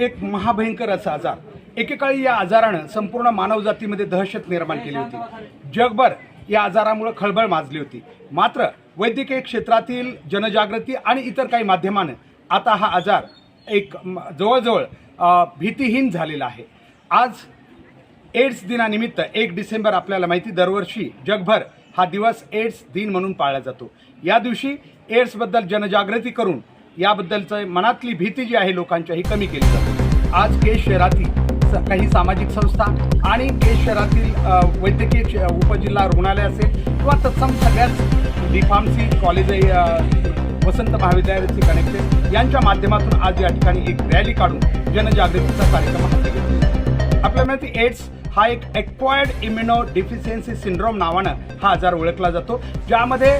एक महाभयंकर असा आजार. एकेकाळी या आजारानं संपूर्ण मानवजातीमध्ये दहशत निर्माण केली होती. जगभर या आजारामुळे खळबळ माजली होती. मात्र वैद्यकीय क्षेत्रातील जनजागृती आणि इतर काही माध्यमानं आता हा आजार एक जवळजवळ भीतीहीन झालेला आहे. आज एड्स दिनानिमित्त एक डिसेंबर आपल्याला माहिती दरवर्षी जगभर हा दिवस एड्स दिन म्हणून पाळला जातो. या दिवशी एड्सबद्दल जनजागृती करून याबद्दलचं मनातली भीती जी आहे लोकांच्या ही कमी केली जाते. आज केश शहरातील स- काही सामाजिक संस्था आणि केश शहरातील वैद्यकीय उपजिल्हा रुग्णालय असेल किंवा तत्सम सगळ्याच डीफार्मसी कॉलेज वसंत महाविद्यालयाचे कनेक्टेड यांच्या माध्यमातून आज या ठिकाणी एक रॅली काढून जनजागृतीचा कार्यक्रम हाती घेतला. आपल्या माहिती एड्स हा एक एक्वायर्ड इम्युनो डिफिशियन्सी सिंड्रोम नावानं हा आजार ओळखला जातो ज्यामध्ये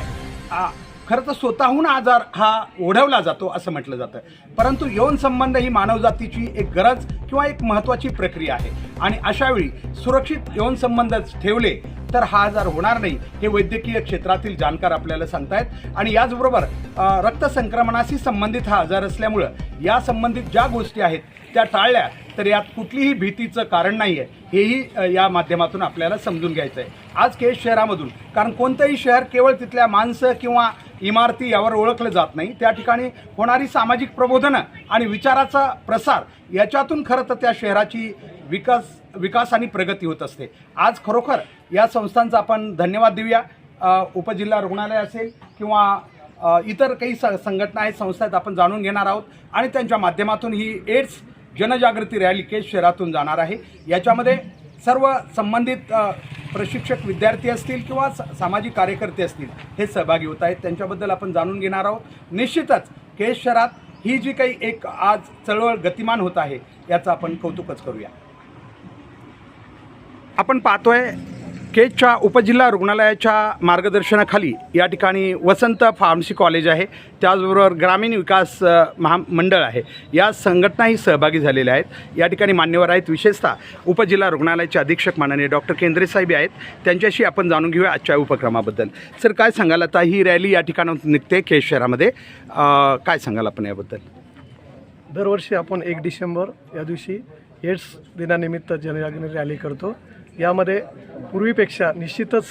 खरं तर स्वतःहून आजार हा ओढवला जातो असं म्हटलं जातं. परंतु यौन संबंध ही मानवजातीची एक गरज किंवा एक महत्त्वाची प्रक्रिया आहे. आणि अशावेळी सुरक्षित यौन संबंध ठेवले तर हा आजार होणार नाही हे वैद्यकीय क्षेत्रातील जाणकार आपल्याला सांगतायत. आणि याचबरोबर रक्त रक्तसंक्रमणाशी संबंधित हा आजार असल्यामुळं या संबंधित ज्या गोष्टी आहेत त्या टाळल्या तर यात कुठलीही भीतीचं कारण नाही आहे हेही या माध्यमातून आपल्याला समजून घ्यायचं आहे आज केस शहरामधून कारण कोणतंही शहर केवळ तिथल्या माणसं किंवा इमारती यावर ओळखलं जात नाही. त्या ठिकाणी होणारी सामाजिक प्रबोधनं आणि विचाराचा प्रसार याच्यातून खरं तर त्या शहराची विकास विकास आणि प्रगती होत असते. आज खरोखर या संस्थांचा आपण धन्यवाद देऊया. उपजिल्हा रुग्णालय असेल किंवा इतर काही स संघटना आहेत संस्था आहेत आपण जाणून घेणार आहोत. आणि त्यांच्या माध्यमातून ही एड्स जनजागृती रॅली केस शहरातून जाणार आहे. याच्यामध्ये सर्व संबंधित प्रशिक्षक विद्यार्थी असतील किंवा सामाजिक कार्यकर्ते असतील हे सहभागी होत आहेत. त्यांच्याबद्दल आपण जाणून घेणार आहोत. निश्चितच केस शहरात ही जी काही एक आज चळवळ गतिमान होत आहे याचं आपण कौतुकच करूया. आपण पाहतोय केजच्या उपजिल्हा रुग्णालयाच्या मार्गदर्शनाखाली या ठिकाणी वसंत फार्मसी कॉलेज आहे. त्याचबरोबर ग्रामीण विकास महामंडळ आहे. या संघटनाही सहभागी झालेल्या आहेत. या ठिकाणी मान्यवर आहेत. विशेषतः उपजिल्हा रुग्णालयाचे अधीक्षक माननीय डॉक्टर केंद्रे साहेब आहेत. त्यांच्याशी आपण जाणून घेऊया आजच्या उपक्रमाबद्दल. सर काय सांगाल आता? ही रॅली या ठिकाणाहून निघते केज शहरामध्ये. काय सांगाल आपण याबद्दल? दरवर्षी आपण एक डिसेंबर या दिवशी एड्स दिनानिमित्त जनजागृती रॅली करतो. यामध्ये पूर्वीपेक्षा निश्चितच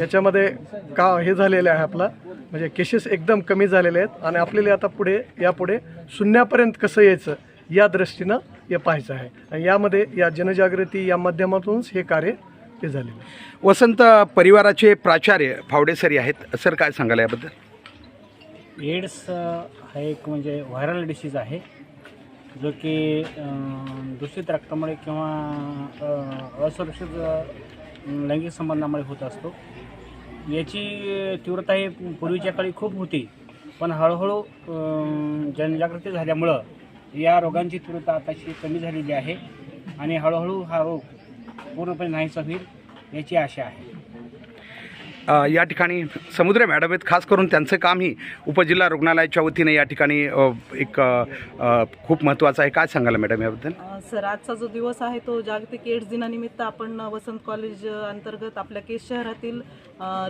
याच्यामध्ये का हे झालेलं आहे आपला? म्हणजे केसेस एकदम कमी झालेले आहेत आणि आपल्याला आता पुढे यापुढे शून्यापर्यंत कसं यायचं? या दृष्टीनं हे पाहायचं आहे. आणि यामध्ये या जनजागृती या माध्यमातूनच हे कार्य ते झालेलं आहे. वसंत परिवाराचे प्राचार्य फावडेसरी आहेत. सर काय सांगाल याबद्दल? एड्स हा एक म्हणजे व्हायरल डिसीज आहे. जो की दूषित रक्तामुळे किंवा असुरक्षित लैंगिक संबंधामुळे होत असतो. याची तीव्रता ही पूर्वीच्या काळी खूप होती. पण हळूहळू जनजागृती झाल्यामुळं या रोगांची तीव्रता आताशी कमी झालेली आहे आणि हळूहळू हा रोग पूर्णपणे नाहीसा होईल याची आशा आहे. या ठिकाणी समुद्र मॅडम आहेत. खास करून त्यांचं कामही उपजिल्हा रुग्णालयाच्या वतीने या ठिकाणी एक खूप महत्त्वाचं आहे. काय सांगाल मॅडम याबद्दल? सर आजचा जो दिवस आहे तो जागतिक एड्स दिनानिमित्त आपण वसंत कॉलेज अंतर्गत आपल्या केस शहरातील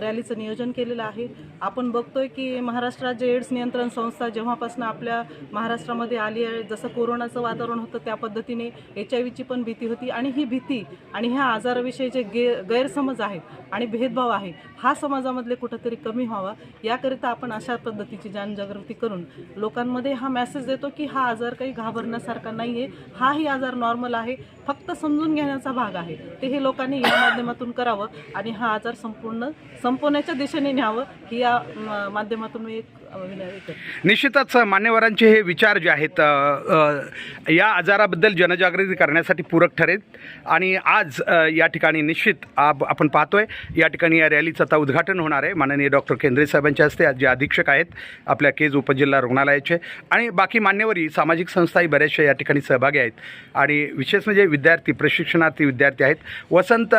रॅलीचं नियोजन केलेलं आहे. आपण बघतोय की महाराष्ट्र राज्य एड्स नियंत्रण संस्था जेव्हापासून आपल्या महाराष्ट्रामध्ये आली आहे जसं कोरोनाचं वातावरण होतं त्या पद्धतीने एच आय व्हीची पण भीती होती. आणि ही भीती आणि ह्या आजाराविषयीचे गे गैरसमज आहेत आणि भेदभाव आहे हा समाजामधले कुठंतरी कमी व्हावा याकरिता आपण अशा पद्धतीची जनजागृती करून लोकांमध्ये हा मेसेज देतो की हा आजार काही घाबरण्यासारखा नाही आहे हाही आजार नॉर्मल आहे फक्त समजून घेण्याचा भाग आहे. ते हे लोकांनी या माध्यमातून करावं आणि हा आजार संपूर्ण संपवण्याच्या दिशेने न्यावं ही या माध्यमातून एक निश्चितच मान्यवरांचे हे विचार जे आहेत या आजाराबद्दल जनजागृती करण्यासाठी पूरक ठरेल. आणि आज या ठिकाणी निश्चित आप आपण पाहतोय या ठिकाणी या रॅलीचं आता उद्घाटन होणार आहे. माननीय डॉक्टर केंद्रे साहेबांच्या हस्ते आज जे अधीक्षक आहेत आपल्या केज उपजिल्हा रुग्णालयाचे आणि बाकी मान्यवरी सामाजिक संस्थाही बऱ्याचशा या ठिकाणी सहभागी आहेत. आणि विशेष म्हणजे विद्यार्थी प्रशिक्षणार्थी विद्यार्थी आहेत. वसंत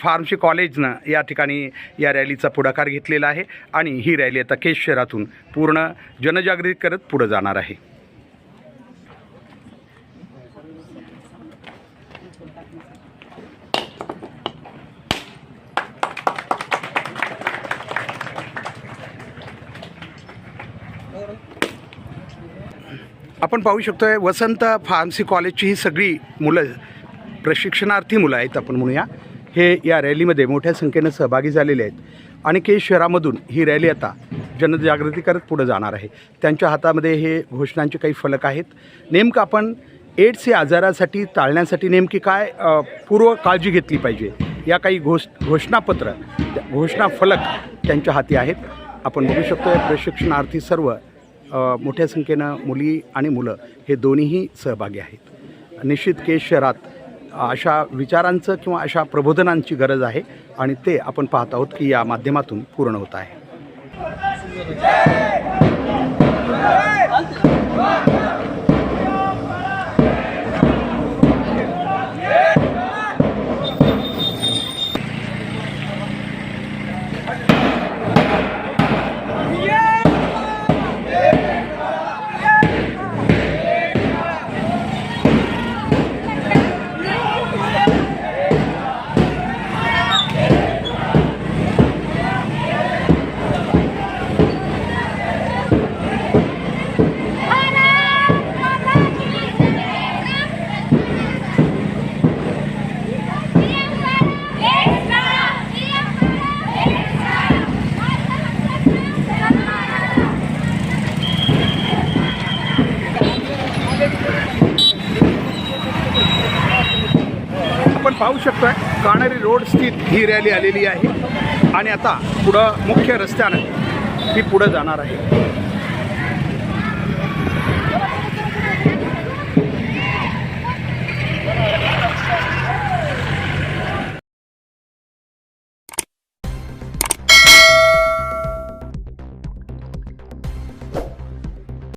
फार्मसी कॉलेजनं या ठिकाणी या रॅलीचा पुढाकार घेतलेला आहे. आणि ही रॅली आता केज शहरातून पूर्ण जनजागृती करत पुढं जाणार आहे. आपण पाहू शकतोय वसंत फार्मसी कॉलेजची ही सगळी मुलं प्रशिक्षणार्थी मुलं आहेत आपण म्हणूया. हे या रॅलीमध्ये मोठ्या संख्येनं सहभागी झालेले आहेत. आणि केस शहरामधून ही रॅली आता जनजागृती करत पुढं जाणार आहे. त्यांच्या हातामध्ये हे घोषणांचे काही फलक आहेत. नेमकं आपण एड्स या आजारासाठी टाळण्यासाठी नेमकी काय पूर्व काळजी घेतली पाहिजे? या काही घोष घोषणापत्र घोषणा फलक त्यांच्या हाती आहेत. आपण बघू शकतो प्रशिक्षणार्थी सर्व मोठ्या संख्येनं मुली आणि मुलं हे दोन्हीही सहभागी आहेत. निश्चित केस शहरात अशा विचारांचं किंवा अशा प्रबोधनांची गरज आहे आणि ते आपण पाहत आहोत की या माध्यमातून पूर्ण होत आहे. आपण पाहू शकतोय काणेरी रोड स्थित ही रॅली आलेली आहे. आणि आता पुढं मुख्य रस्त्यानं ती पुढं जाणार आहे.